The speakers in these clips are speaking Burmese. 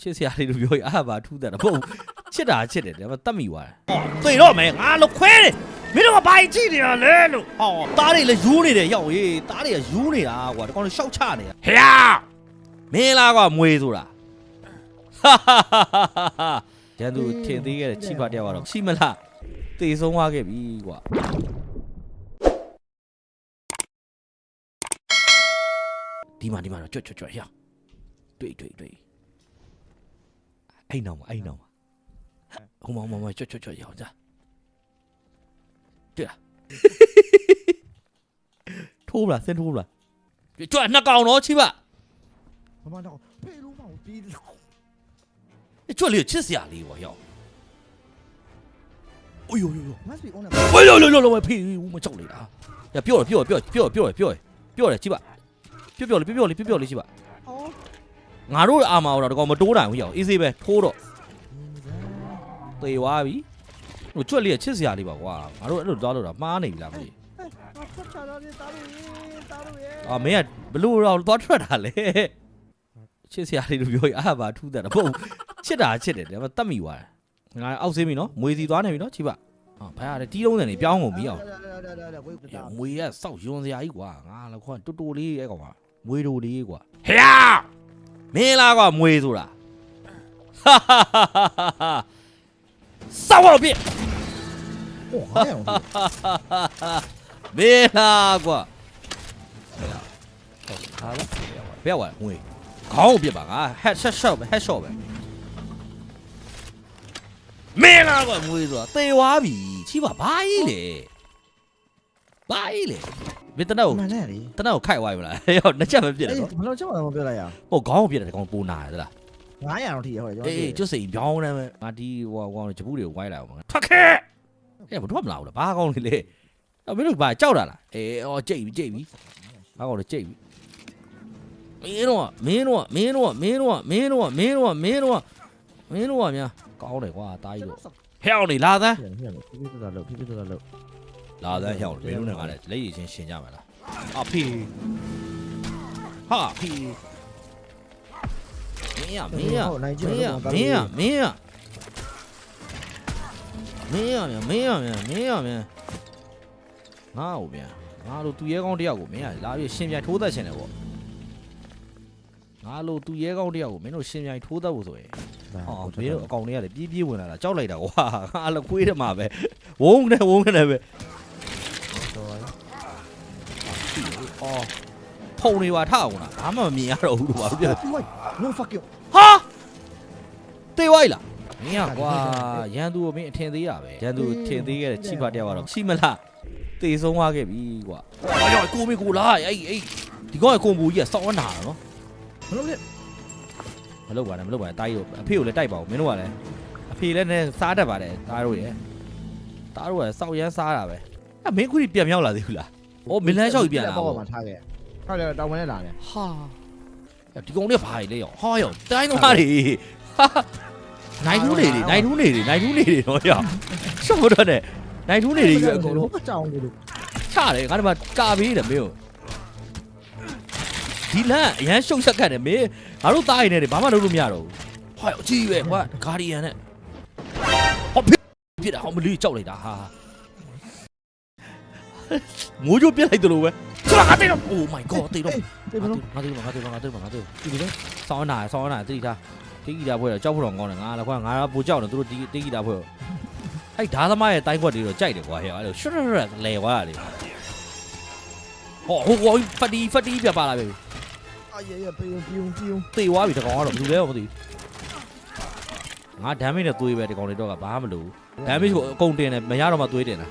ချစ်စရာလေးလို့ပြောရအားပါထူးတယ်တော့မဟုတ်ဘူးချစ်တာချစ်တယ်ဒါပေမဲ့တတ်မိသွားတယ်သိတော့မယ်ငါလို့ခွဲတယ်မင်းတို့ကဘာကြည့်နေရလဲလို့ဟောသားတွေလည်းယူနေတယ်ရောက်ရေးသားတွေကယူနေတာကွာဒီကောင်တွေရှောက်ချနေတာဟဲ့မင်းလားကွာမွေဆိုတာဟာဟာဟာဟာကျန်သူထင်သေးခဲ့တဲ့ချိပါတယောက်ကတော့ချိမလားတေဆုံးသွားခဲ့ပြီကွာဒီမှာဒီမှာတော့ကြွတ်ကြွတ်ကြွတ်ဟဲ့တွေ့တွေ့တွေ့ 嘿侬嘛，嘿侬嘛，好毛毛毛，就就就以后，对了，偷不了，先偷不了，就那搞罗去吧。他妈的，被龙把，你这里有七十亚力，我要。哎呦呦呦！哎呦呦呦呦！我呸！我们走你了啊！要飙了飙了飙了飙了飙了飙了，去吧！飙飙了飙飙了飙飙了去吧！ ငါတို့အာမာတော့တကောင်မတိုးနိုင်ဘူးဟဲ့အေးစေးပဲထိုးတော့သေသွားပြီဟိုကြွက်လေးကချစ်စရာလေးပါကွာငါတို့အဲ့လိုသွားလို့တာမှားနေပြီလားမသိငါဖတ်ချတာလေတာလို့ရေတာလို့ရေအာမင်းကဘလို့တော့သွားထွက်တာလေချစ်စရာလေးလို့ပြောရအားပါထူးတယ်တော့မဟုတ်ဘူးချစ်တာချစ်တယ်ဒါပေမဲ့တတ်မိသွားတယ်ငါအောက်ဆေးပြီနော်မွေစီသွားနေပြီနော်ချိပါဟာဘာရလဲတီးလုံးတယ်နေပြောင်းကုန်ပြီအောင်ဝေးတာမွေကစောက်ယွန်စရာကြီးကွာငါလည်းခွာတူတူလေးအဲ့ကောင်ကမွေတူလေးကွာဟဲ့ 没拉呱摸住了，哈哈哈哈哈哈！三万币，哈哈哈哈哈哈！没拉过，哎呀，好了，别玩，别玩，喂，搞我别吧啊，还还少呗，还少呗，没拉过摸住，得挖比七八八亿嘞，八嘞。 မင်းတနက်ကိုမှန်တယ်လေတနက်ကိုခိုက်သွားပြီမလားဟောနှစ်ချက်ပဲပြစ်တယ်အေးနော်ဘယ်လိုချက်မှမပြောလိုက်ရဟိုခေါင်းကိုပြစ်တယ်ဒီကောင်ပူနာတယ်သလား900တော့ထိရဟောကျွန်တော်အေးကျွတ်စိန်ပြောင်းနေမယ်ငါဒီဟိုကောင်ဂျပူတွေကိုဝိုင်းလိုက်အောင်ထွက်ခဲအေးမထွက်မလာဘူးလားဘာကောင်းလေးလေအဲ့မင်းတို့ဘာကြောက်တာလားအေးအော်ကြိတ်ပြီကြိတ်ပြီဘာကောင်းလဲကြိတ်ပြီမင်းတို့ကမင်းတို့ကမင်းတို့ကမင်းတို့ကမင်းတို့ကမင်းတို့ကမင်းတို့ကမင်းတို့ကများကောင်းတယ်ကွာတားကြီးတို့ဟဲ့အောင်နေလာသမ်းပြန်ပြန်ဖြည်းဖြည်းသွားလို့ဖြည်းဖြည်းသွားလို့ လာသမ်းဟဲ့အောင်မင်းတို့နဲ့ငါလည်းလက်ရည်ချင်းရှင်ကြမှာလားအဖေဟာဖေမင်းရမင်းရနိုင်ကျမင်းရမင်းရမင်းရမင်းရမြန်မင်းရမြန်မင်းရမြန်ငါ့ကိုမြန်ငါလိုသူရဲကောင်းတယောက်ကိုမင်းကလာပြီးရှင်ပြိုင်ထိုးသက်ချင်တယ်ပေါ့ငါလိုသူရဲကောင်းတယောက်ကိုမင်းတို့ရှင်ပြိုင်ထိုးသက်ဖို့ဆိုရင်ဟောမင်းတို့အကောင်တွေကလည်းပြေးပြေးဝင်လာတာကြောက်လိုက်တာကွာငါလည်းခွေးတယ်မှာပဲဝုန်းနဲ့ဝုန်းနဲ့ပဲ ဖုံနေပါထအောင်လားဘာမှမမြင်ရတော့ဘူးလို့ပါပြ no fuck you ဟာတေးဝိုင်းလားမင်းကကွာရန်သူကိုမင်းအထင်သေးရပဲရန်သူထင်သေးခဲ့တဲ့ချိပါတယောက်ကတော့ချိမလားတေဆုံးသွားခဲ့ပြီကွာအော်ရောကိုမင်းကိုလားအဲ့အဲ့ဒီကောင်ကကွန်ပူကြီးကစောင်းနာတာနော်ဘယ်လိုလဲမလုပ်ပါနဲ့မလုပ်ပါနဲ့တားကြီးတို့အဖေကိုလည်းတိုက်ပါဦးမင်းတို့ကလည်းအဖေလည်းနဲ့စားတတ်ပါတယ်တားတို့ရယ်တားတို့ကစောက်ရမ်းစားတာပဲအမင်းခုကြီးပြန်မြောက်လာသေးဘူးလားအော်မင်းလန်းလျှောက်ကြီးပြန်လာပေါ့ပေါ့မှာထားခဲ့ ဟုတ်တယ်တောင်ဝင်နဲ့လာတယ်ဟာဒီကောင်လေးဘာကြီးလဲရောဟာရောတိုင်းသမားတွေဟာနိုင်ထူးနေလေနိုင်ထူးနေလေနိုင်ထူးနေလေတော့ရောရှော့တော့နဲ့နိုင်ထူးနေလေကြီးပဲအကုန်လုံးဘာကြောင်လို့ချတယ်ငါတို့မှာကာပေးတယ်မင်းတို့ဒီလန့်အရန်ရှုပ်ရှက်ကတ်တယ်မင်းငါတို့တားရင်လည်းဘာမှလုပ်လို့မရတော့ဘူးဟာအကြီးပဲကွာဂါဒီယန်နဲ့ဟောပြပြတာဟောမလေးကြောက်လိုက်တာဟာငိုးကြပြစ်လိုက်တယ်လို့ပဲ ချလာတဲ့တော့ Oh my god တေတော့တေးဘယ်လိုငါတို့ငါတို့ငါတို့ငါတို့ဒီလိုဆောင်းနာဆောင်းနာတိထားတိဂီတာဖွဲ့တော့ကြောက်ဖို့တော့ကောင်းတယ်ငါလည်းခွာငါတော့ပူကြောက်တယ်သူတို့တိတိဂီတာဖွဲ့အဲ့ဓာသမားရဲ့တိုင်းခွက်တွေတော့ကြိုက်တယ်ကွာဟဲ့အဲ့လိုရှွတ်ရှွတ်ရှွတ်လဲသွားတာလေဟောဟိုဟိုဖတီဖတီပြပါလာပြီအာရရပြုံပြုံပြုံသေသွားပြီတကောင်ကတော့ဘယ်လိုလဲမသိဘူးငါဒမ်းမေးနဲ့သွေးပဲဒီကောင်တွေတော့ကဘာမှမလုပ်ဘူးဒမ်းမေးကိုအကုန်တင်တယ်မရတော့မှသွေးတင်တာ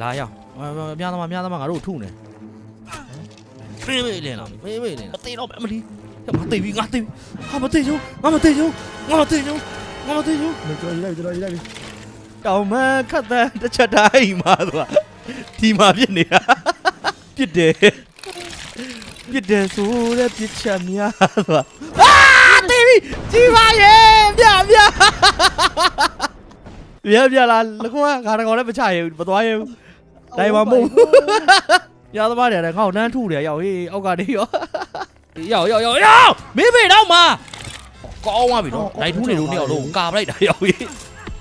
လာရောက်အများသမားအများသမားငါတို့ထုနေဖေး မေးလင်းလာဖေးမေးလင်းလာသေတော့အမလီမသိပြီငါသိပြီဟာမသိချူငါမသိချူငါမသိချူငါမသိချူမကြော်ရလိုက်ကြော်ရလိုက်တောင်မခတ်တဲ့တစ်ချက်တိုင်းမှာသွားဒီမှာပြစ်နေတာပြစ်တယ်ပြစ်တယ်ဆိုတဲ့ပြစ်ချက်များသွားအာတေးပြီကြီးပါရဲ့ပြပြပြပြလာလကွာငါတကောင်လည်းမချရဘူးမသွားရဘူးတိုင်ပါမို့ ပြသမားတွေလည်းငါ့ကိုနန်းထုတယ်ရောက်ဟေးအောက်ကနေရောရောက်ရောက်ရောက်ရောက်မေးဖေတော့မှာကောင်းသွားပြီနော်လိုက်ထူးနေလို့နှစ်ယောက်လုံးကာပလိုက်တာရောက်ပြီ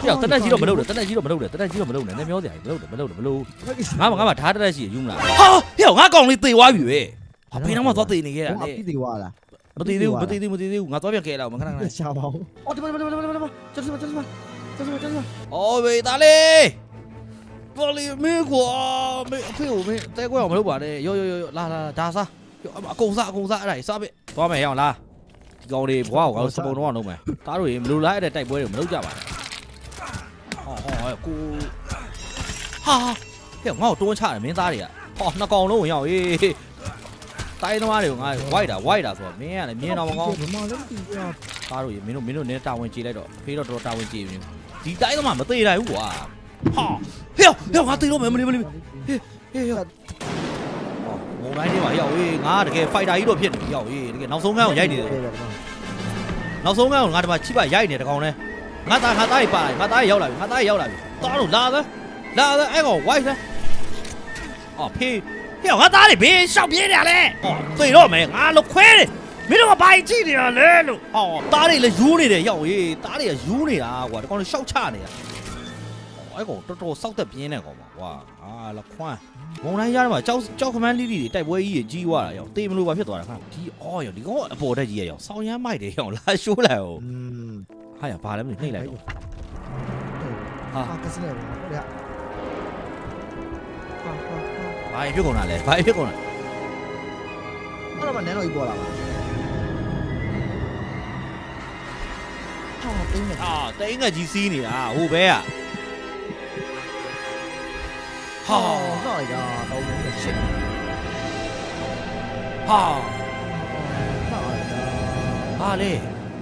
ကြောက်တနက်ကြီးတော့မလုပ်နဲ့တနက်ကြီးတော့မလုပ်နဲ့တနက်ကြီးတော့မလုပ်နဲ့နည်းပြောစရာမလုပ်နဲ့မလုပ်နဲ့မလုပ်ငါမငါမထားတရက်ရှိယူမလားဟာဟဲ့ငါကောင်လေးသေသွားပြီပဲဟာဘယ်တော့မှသွားသေနေခဲ့တာဟိုလေအပိသေးွားလားမသေးသေးဘူးမသေးသေးဘူးမသေးသေးဘူးငါသွားပြန်ခဲလာအောင်ခဏခဏရှာပါဦးအော်ဒီမှာဒီမှာဒီမှာဒီမှာကျစမကျစမကျစမကျစမအော်ဘေးသားလေး ပေါ်လီမင်းကွာမင်းအဖေကိုမင်းတဲကွဲအောင်မလုပ်ပါနဲ့ရောရောရောလာလာဒါစားအကုန်စားအကုန်စားအဲ့ဒါစားပဲသွားမယ်ရအောင်လားဒီကောင်လေးဘွားကိုငါတို့စပုံတော့အောင်လုပ်မယ်တားတို့ရေမလိုလားတဲ့တိုက်ပွဲတွေမလုပ်ကြပါနဲ့ဟောဟောကိုဟာဟဲ့ငါ့ကိုတွန်းချတယ်မင်းသားတွေကဟောနှစ်ကောင်လုံးဝင်ရောက်ရေးတိုင်းသမားတွေကိုငါဝိုက်တာဝိုက်တာဆိုတော့မင်းကလည်းမြင်တော့မကောင်းဘမလည်းတီးပြသားတို့ရေမင်းတို့မင်းတို့နည်းတာဝန်ကြည့်လိုက်တော့ဖေးတော့တော်တော်တာဝန်ကြည့်ပြီဒီတိုင်းသမားမသေးနိုင်ဘူးကွာဟာ ဟဲ့ဟဲ့ငါသေးတော့မယ်မလေးမလေးဟေးဟေးမုံတိုင်းလေးပါရောက်ဟေးငါတကယ်ဖိုက်တာကြီးတော့ဖြစ်နေပြီရောက်ဟေးတကယ်နောက်ဆုံးကန်းကိုရိုက်နေတယ်နောက်ဆုံးကန်းကိုငါဒီမှာချိပရိုက်နေတကောင်လဲငါသားငါသားကြီးပါလာငါသားကြီးရောက်လာပြီငါသားကြီးရောက်လာပြီသားတို့လာသလာသအဲ့ကောင်ဝိုက်သအော်ဖေးဟေးငါသားလေးဘေးရှောက်ပြေးနေရလဲဟောသိတော့မယ်ငါလို့ခွဲတယ်မင်းတို့ကဘာကြီးကြည့်နေရလဲလို့ဟောသားတွေလည်းယူနေတယ်ရောက်ဟေးသားတွေကယူနေတာကွာတကောင်လေးရှောက်ချနေတာ အဲ့ကောင်တော်တော်စောက်သက်ပြင်းနေကောင်ပါကွာအာလခွန်းမုံတိုင်းရားထဲမှာကြောက်ကြောက်ခမန်းလိလိတွေတိုက်ပွဲကြီးကြီးသွားတာရောတေးမလို့ပါဖြစ်သွားတာခါဒီအော်ရောဒီကောင်ကအပေါ်တက်ကြီးရရောဆောင်းရမ်းမိုက်တယ်ရောလာရှိုးလိုက်အောင်อืมဟာရဘာလဲမသိနှိမ့်လိုက်တော့ဟာဟာကစနေပါဟုတ်ရဟာဟာဘာဖြစ်ကုန်တာလဲဘာဖြစ်ကုန်တာအဲ့တော့မနန်းတော့ကြီးပေါ်လာပါဟာတင်းနေအာတိန်ငက်ကြီးစီးနေတာဟိုဘဲက ဟာတော့ရတော့ရှစ်ဟာတော့ရဟာလေ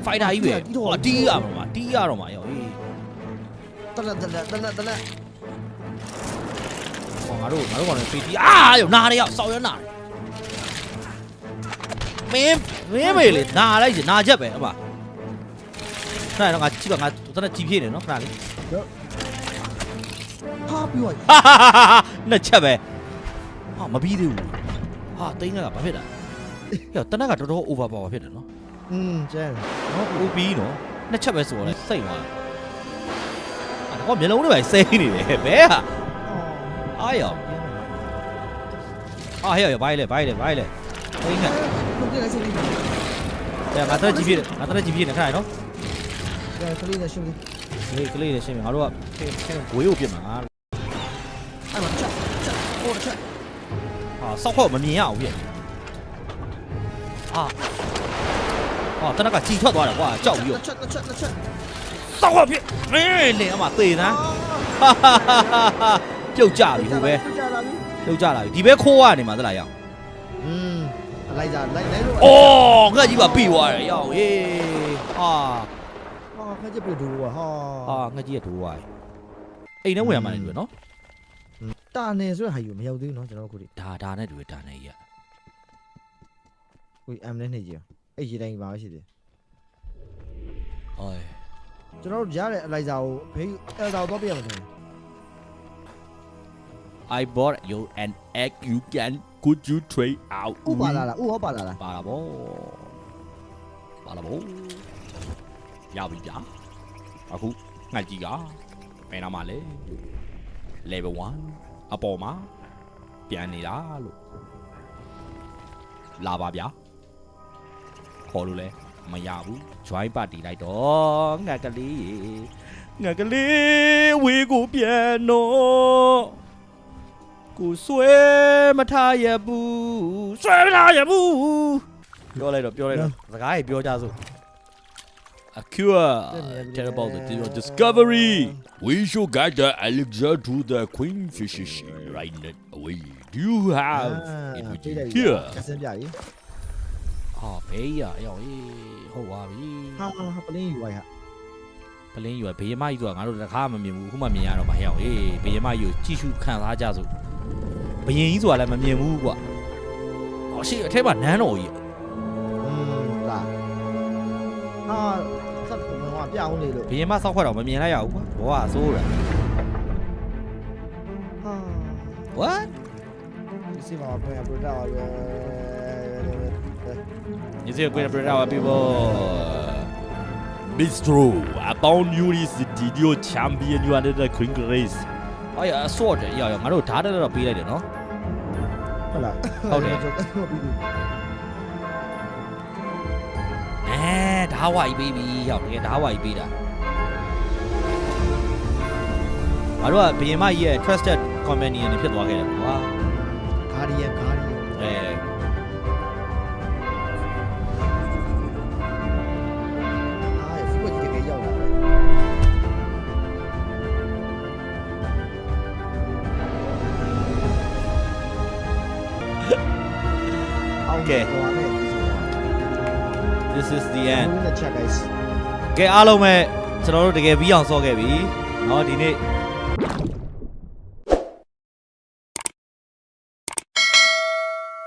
ဖိုက်တာကြီးပဲဟောတီးရမှာပါတီးရတော့မှာရောဟေးတလက်တလက်တလက်တလက်ဟောငါတို့ငါတို့ကောင်လည်းဖေးတီးအာရောနားရရောက်ဆောက်ရနားမင်းမင်းမေလေနားလိုက်နားချက်ပဲအမခဏတော့ငါကြည့်ပါငါတနက်ကြည့်ပြည့်နေနော်ခဏလေး ဟာပြီးတော့ဟာဟာဟာဟာနှစ်ချက်ပဲဟာမပြီးသေးဘူးဟာတိန်းကဘာဖြစ်တာဟဲ့တနက်ကတော်တော် over power ဖြစ်တယ်နော်อืมကျန်နော် OB နော်နှစ်ချက်ပဲဆိုတော့လေစိတ်သွားအဲ့တော့မျက်လုံးတွေပဲစိမ့်နေတယ်ဘဲဟာအားရောအားဟဲ့ရဘိုင်းလေဘိုင်းလေဘိုင်းလေတိန်းကဟုတ်ကဲ့ဆက်ပြီးတဲ့ငါတနက်ကြည့်ပြည့်ငါတနက်ကြည့်ပြည့်နေခဏနော်ကလေးနဲ့ရှင်းပြီးဒီကလေးတွေရှင်းပြီ ငါတို့ကဝေးကိုပြစ်မှာငါအဲ့မှာချက်ချက်ဟိုချက်ဟာစောက်ခေါ့မမြင်ရအောင်ပြည့်ဟာဟာတနက်ကကြည်ထွက်သွားတယ်ကွာကြောက်ပြီးတော့ချက်ချက်ချက်စောက်ခေါ့ပြည့်မင်းနေအမသေသားဟာဟာဟာဟာပြုတ်ကြပြီဟိုပဲကြလာပြီပြုတ်ကြလာပြီဒီဘဲခိုးရနေမှာသလားရောက်อื มလိုက်ကြလိုက်လိုက်လို့ အော်ငါကြီးပါပြီးသွားတယ်ရောက်ဟေးဟာ ဟာခက်ချက်ပြတူဟာ ဟာငါကြီးကထိုးသွားတယ်အိမ်ထဲဝင်ရမှာနေတွေ့နော် တာနေဆိုတဲ့ဟာယူမရောက်သေးဘူးเนาะကျွန်တော်ခုဒီ ဒါဒါနဲ့တွေ့ဒါနဲ့ကြီးက ခုအမ်နဲ့နေကြီးအဲ့ရေတိုင်းပါရှိတယ် ဟော ကျွန်တော်တို့ကြားတဲ့အလိုက်စာကိုဖေးအဲ့ဒါတော့ပြရမှာတယ် I bought you an egg you can could you trade out ဥပါလာလားဥဟောပါလာလား ပါလာဗောပါလာဗော ရပြီဗျာအခုငါကြီးကဘယ်နာမှာလဲ level 1အပေါ်မှာပြန်နေတာလို့လာပါဗျာခေါ်လို့လဲမရဘူး join party လိုက်တော့ငါကလေးငါကလေးဝေးကိုပြန်တော့ကိုဆွဲမထားရဘူးဆွဲမထားရဘူးပြောလိုက်တော့ပြောလိုက်တော့စကားကြီးပြောကြစို့ A cure tell about the your discovery we should guide the elixir to the queenfish right net away do you have it with you here ကစင်းပြကြီးဟာဘေးရအယောအေးဟုတ်ပါပြီဟာဟာပလင်းယူလိုက်ဟာပလင်းယူဘေးမကြီးဆိုတာငါတို့တစ်ခါမှမမြင်ဘူးခုမှမြင်ရတော့မှဟဲ့အေးဘေးမကြီးကိုကြည့်ရှုခံစားကြစို့ဘယင်ကြီးဆိုတာလည်းမမြင်ဘူးကွာဟောရှိအထက်မှာနန်းတော်ကြီးอืมလာဟာစက် ပုံကပြအောင်လေလို့ဘယင်မစောက်ခွက်တော့မမြင်လိုက်ရဘူးကွာဘောကဆိုးတယ်ဟာ what ဒီစီမှာပြန်ပြတာပါပဲ you see a great brother our people Bistro upon you is the video champion you are the queen grace အဲ့အဆော့တယ်ရောက်ရောက်ငါတို့ဓာတ်တက်တော့ပေးလိုက်တယ်နော်ဟုတ်လားဟုတ်တယ်ဟုတ်ပြီအဲ ဓာတ်ဝိုင်ပေးပြီရောက်တကယ်ဓာတ်ဝိုင်ပေးတာငါတို့ကဘယင်မကြီးရဲ့ trusted companion တွေဖြစ်သွားခဲ့တယ်ကွာဂါဒီယန်ဂါဒီယန်အဲအားရဖူးကြီးတကယ်ရောက်လာတယ်အောင်ကဲဟိုအနေနဲ့ဒီဆိုတာ this is the အဲ end ဘယ်နဲ့ချက် guys ကဲအားလုံးပဲကျွန်တော်တို့တကယ်ပြီးအောင်ဆော့ခဲ့ပြီเนาะဒီနေ့